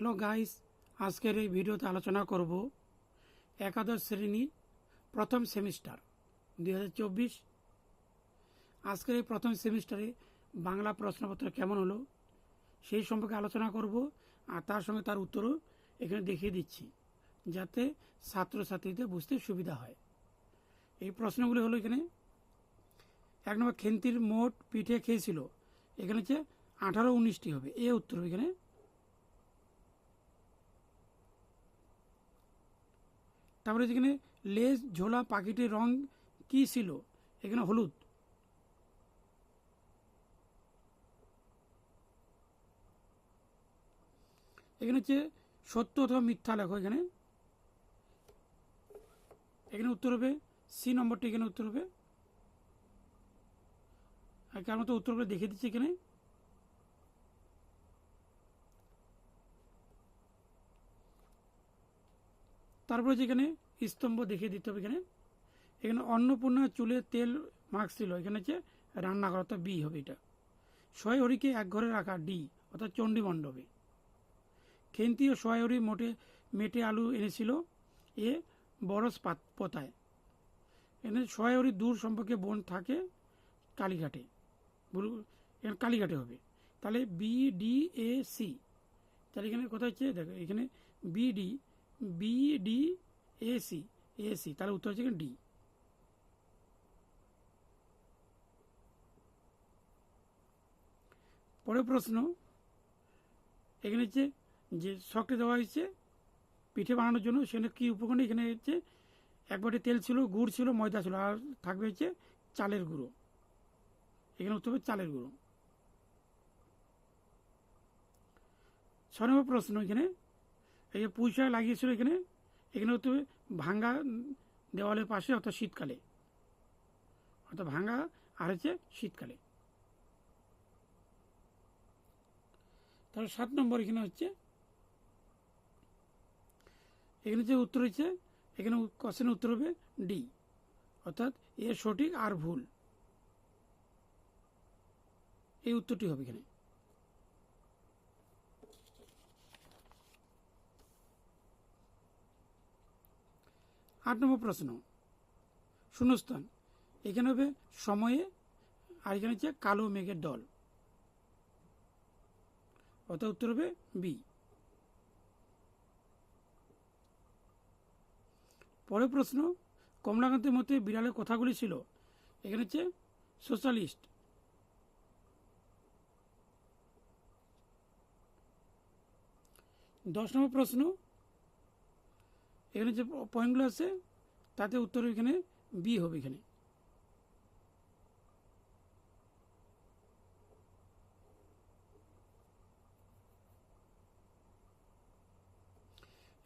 Hello guys, আজকের এই ভিডিওতে আলোচনা করব একাদশ শ্রেণি প্রথম সেমিস্টার, দুই হাজার চব্বিশ। আজকের এই প্রথম সেমিস্টারে বাংলা প্রশ্নপত্র কেমন হলো সেই সম্পর্কে আলোচনা করব, আর তার সঙ্গে তার উত্তরও এখানে দেখিয়ে দিচ্ছি, যাতে ছাত্রছাত্রীদের বুঝতে সুবিধা হয়। এই প্রশ্নগুলি হলো এখানে, এক নম্বর, খেন্তির মোট পিঠে খেয়েছিল, এখানে হচ্ছে আঠারো উনিশটি হবে, এ উত্তর এখানে। তারপরে যেখানে লেজ, ঝোলা, পাখিটির রং কি ছিল? এখানে হলুদ। এখানে হচ্ছে সত্য অথবা মিথ্যা লেখো এখানে। এখানে উত্তর হবে, সি নম্বরটি এখানে উত্তর হবে। আর কার মতো উত্তরগুলো দেখিয়ে দিচ্ছি এখানে। তারপরে যেখানে স্তম্ভ দেখিয়ে দিতে হবে এখানে। এখানে অন্নপূর্ণা চুলে তেল মাখছিল এখানে হচ্ছে রান্না করা, অর্থাৎ বি হবে এটা। ছয় হরিকে এক ঘরে রাখা, ডি, অর্থাৎ চণ্ডী মণ্ডপে। খেন্তি ও হরি মোটে মেটে আলু এনেছিল এ বরস পাত পোতায়। এখানে ছয় হরি দূর সম্পর্কে বোন থাকে কালীঘাটে। এখানে কালীঘাটে হবে। তাহলে বি, ডি, এ, সি। তাহলে এখানে কোথায় হচ্ছে? দেখো, এখানে B, D B D A C A C তাহলে উত্তর হচ্ছে ডি পরের প্রশ্ন, এখানে হচ্ছে যে শখটা দেওয়া হয়েছে পিঠে বানানোর জন্য, সেখানে কী উপকরণ? এখানে হচ্ছে এক বাটি তেল ছিল, গুড় ছিল, ময়দা ছিল, আর থাকবে হচ্ছে চালের গুঁড়ো। এখানে উত্তর হবে চালের গুঁড়ো। ছ নম্বর প্রশ্ন এখানে এই যে পুঁইশাক লাগিয়েছিল এখানে এখানে হতে ভাঙ্গা দেওয়ালের পাশে, অর্থাৎ শীতকালে। অর্থাৎ ভাঙ্গা আর হচ্ছে শীতকালে। তাহলে সাত নম্বর এখানে হচ্ছে, এখানে যে উত্তর হচ্ছে, এখানে কোশ্চেনের উত্তর হবে ডি। অর্থাৎ এ সঠিক আর ভুল। এই উত্তরটি হবে এখানে। আট নম্বর প্রশ্ন। শূন্যস্থান। এখানে হবে সময়ে, আর এখানে হচ্ছে কালো মেঘের দল। অর্থাৎ উত্তর হবে বি পরের প্রশ্ন, কমলাকান্তের মধ্যে বিড়ালের কথাগুলি ছিল। এখানে হচ্ছে সোশ্যালিস্ট। দশ নম্বর প্রশ্ন এখানে যে পয়েন্টগুলো আছে, তাতে উত্তর এখানে বি হবে এখানে।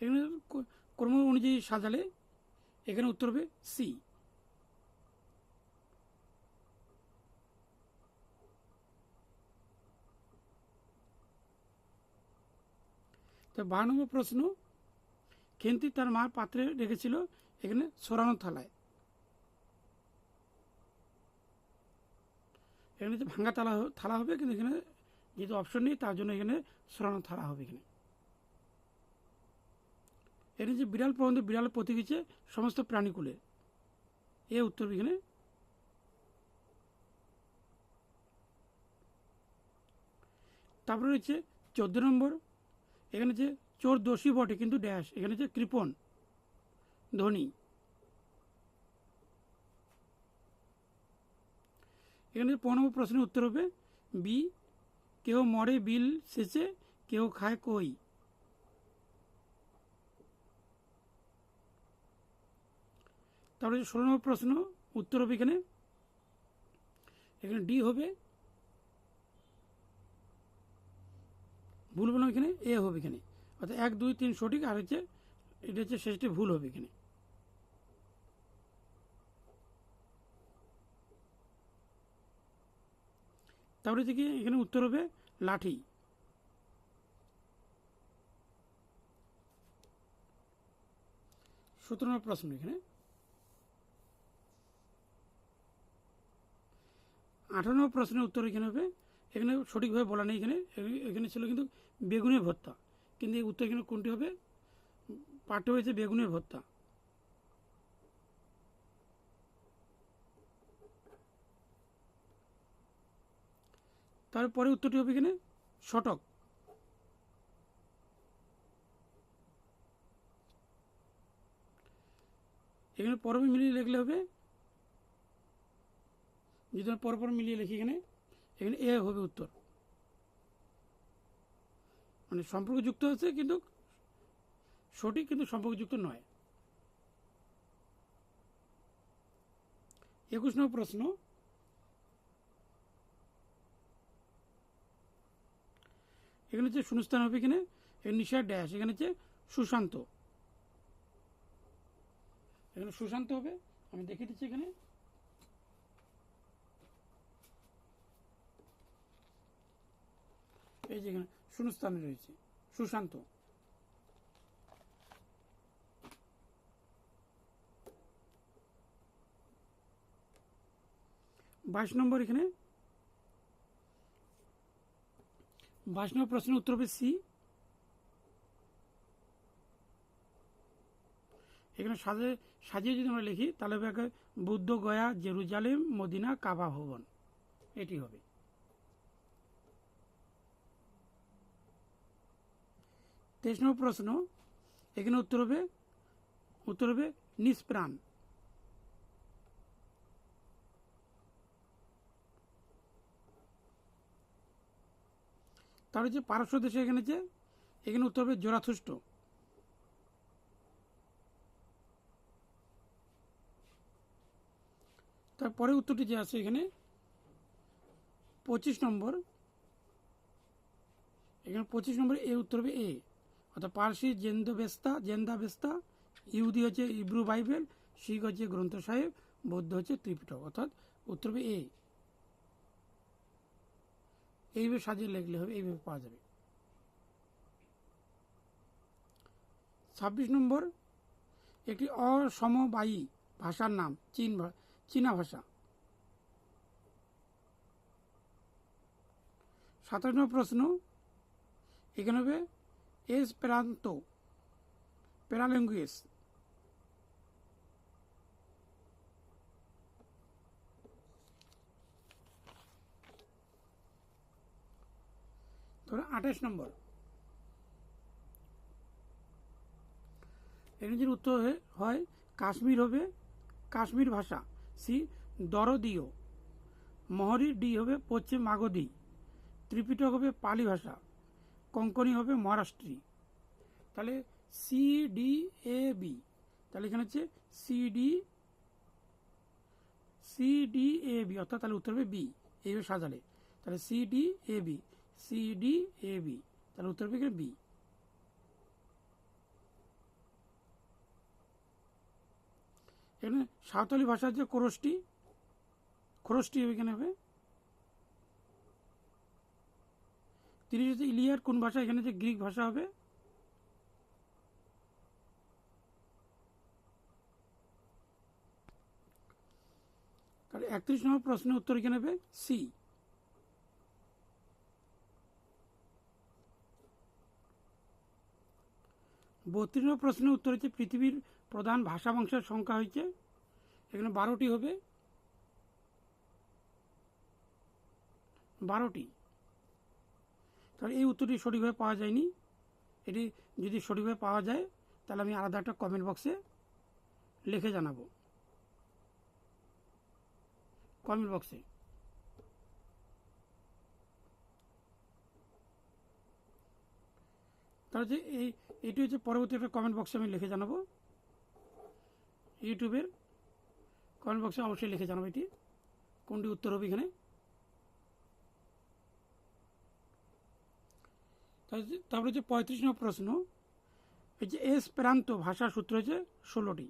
এখানে ক্রম অনুযায়ী সাজালে এখানে উত্তর হবে সি তো বারো নম্বর প্রশ্ন খেন্তি তার মার পাত্রে রেখেছিল এখানে সরানো থালায়। এখানে যে ভাঙ্গা থালা থালা হবে, কিন্তু এখানে যেহেতু অপশন নেই, তার জন্য এখানে সরানো থালা হবে এখানে। এখানে যে বিড়াল প্রবন্ধ বিড়াল প্রতীক হচ্ছে সমস্ত প্রাণীকুলের এ উত্তর এখানে। তারপরে রয়েছে চোদ্দ নম্বর। এখানে যে চোর দোষী বটে, কিন্তু ড্যাশ। এখানে যে কৃপণ ধনী। এখানে পনেরো প্রশ্নের উত্তর হবে, বি কেউ মরে বিল শেষে কেউ খায় কই? তারপরে ষোলো নম্বর প্রশ্ন, উত্তর হবে এখানে। এখানে ডি হবে, ভুল বললাম এখানে, এ হবে এখানে। অর্থাৎ এক, দুই, তিন সঠিক, আর হচ্ছে এটা হচ্ছে শেষটি ভুল হবে এখানে। তারপরে হচ্ছে কি এখানে উত্তর হবে লাঠি। সতেরো নম্বর প্রশ্ন এখানে। আঠারো নম্বর প্রশ্নের উত্তর এখানে হবে। এখানে সঠিকভাবে বলা নেই এখানে। এখানে ছিল কিন্তু বেগুনের ভর্তা। কিন্তু এই উত্তর কিন্তু কোনটি হবে? পাঠ্য হয়েছে বেগুনের ভর্তা। তারপরে উত্তরটি হবে এখানে শটক। এখানে পরবে মিলিয়ে লিখলে হবে, যদি পরপর মিলিয়ে লিখি এখানে এখানে এ হবে উত্তর। মানে সম্পর্কযুক্ত আছে কিন্তু সঠিক কিন্তু সম্পর্কযুক্ত নয়। একুশ নম্বর প্রশ্ন। এখানে হচ্ছে শূন্যস্থান হবে এখানে নিশা ড্যাশ এখানে হচ্ছে সুশান্ত। এখানে সুশান্ত হবে, আমি দেখিয়ে দিচ্ছি এখানে। এই যেখানে শূন্যস্থানে রয়েছে, সুশান্ত। বাইশ নম্বর এখানে, বাইশ নম্বর প্রশ্নের উত্তর হবে সি। এখানে সাজে, সাজিয়ে যদি আমরা লিখি, তাহলে Buddha, Gaya, Jerusalem, Medina, Kaaba ভবন। এটি হবে। তেইশ নম্বর প্রশ্ন এখানে উত্তর হবে উত্তর হবে নিষ্প্রাণ। তার হচ্ছে পারস্য দেশে এখানে যে, এখানে উত্তর হবে জোরাথুষ্ট তারপরে উত্তরটি যে আছে এখানে, পঁচিশ নম্বর। এখানে পঁচিশ নম্বরে এ উত্তর হবে এ। অর্থাৎ পার্সি জেন্দ বেস্তা জেন্দা বেস্তা ইহুদি হচ্ছে ইব্রু বাইবেল, শিখ হচ্ছে গ্রন্থ সাহেব, বৌদ্ধ হচ্ছে ত্রিপিটক, অর্থাৎ উত্তর হবে এ। এইভাবে সাজিয়ে লিখলে হবে, এইভাবে পাওয়া যাবে। ছাব্বিশ নম্বর, একটি অসমবায়ী ভাষার নাম, চীন চীনা ভাষা। সাতাশ নম্বর প্রশ্ন, এখানে হবে এস প্রান্ত প্যারাল্যাঙ্গুয়েজ ধরো আঠাশ নম্বর এখানে যদি উত্তর হয় কাশ্মীর হবে, কাশ্মীর ভাষা। সি, দরদীয়। মহরি ডি হবে পশ্চিম মাগধী। ত্রিপিটক হবে পালি ভাষা। কঙ্কনি হবে মহারাষ্ট্রী। তাহলে সি ডি এ বি তাহলে এখানে হচ্ছে C D C D A B অর্থাৎ তাহলে উত্তর হবে বি এইভাবে সাজালে। তাহলে C D A B C D A B তাহলে উত্তর হবে বি এখানে সাঁওতালি ভাষার যে খরষ্টি হবে এখানে হবে। তিরিশ হচ্ছে ইলিয়ার কোন ভাষা, এখানে যে গ্রিক ভাষা হবে? তাহলে একত্রিশ নম্বর প্রশ্নের উত্তর এখানে হবে সি বত্রিশ নম্বর প্রশ্নের উত্তর হচ্ছে পৃথিবীর প্রধান ভাষা বংশের সংখ্যা হয়েছে। এখানে বারোটি হবে। বারোটি। তাহলে এই উত্তরটি সঠিকভাবে পাওয়া যায়নি। এটি যদি সঠিকভাবে পাওয়া যায়, তাহলে আমি আলাদা একটা কমেন্ট বক্সে লিখে জানাব। কমেন্ট বক্সে তাহলে যে এই, এটি হচ্ছে পরবর্তী একটা কমেন্ট বক্সে আমি লিখে জানাব। ইউটিউবের কমেন্ট বক্সে অবশ্যই লিখে জানাব এটি। কোনটি উত্তর হবে এখানে? তারপরে হচ্ছে পঁয়ত্রিশ নম্বর প্রশ্ন। এই যে এস প্রান্ত ভাষার সূত্র হচ্ছে ষোলোটি।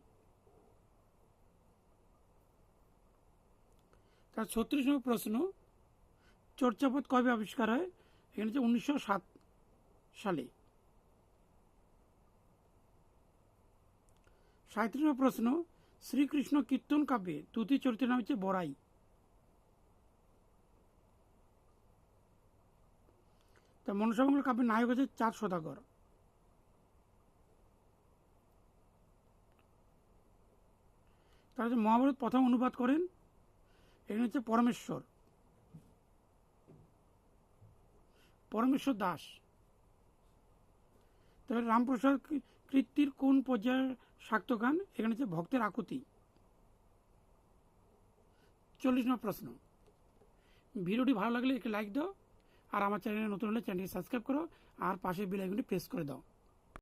তার ছত্রিশ নম্বর প্রশ্ন, চর্চাপদ কবে আবিষ্কার হয়? এখানে হচ্ছে উনিশশো সাত সালে। সাঁত্রিশ নম্বর প্রশ্ন, শ্রীকৃষ্ণ কীর্তন কাব্যে তুতি চরিত্রের নাম হচ্ছে বড়াই। তো মনসা মঙ্গল কাব্যের নায়ক হচ্ছে চার সদাগর। তারা যে মহাভারত প্রথম অনুবাদ করেন এখানে হচ্ছে পরমেশ্বর। পরমেশ্বর দাস। তারপরে রামপ্রসাদ কৃত্তির কোন পর্যায়ের শাক্ত গান এখানে হচ্ছে ভক্তের আকুতি। চল্লিশ নম্বর প্রশ্ন। ভিডিওটি ভালো লাগলে একে লাইক দাও। আর আমার চ্যানেলে নতুন হলে চ্যানেলটি সাবস্ক্রাইব করো আর পাশের বেল আইকনটি প্রেস করে দাও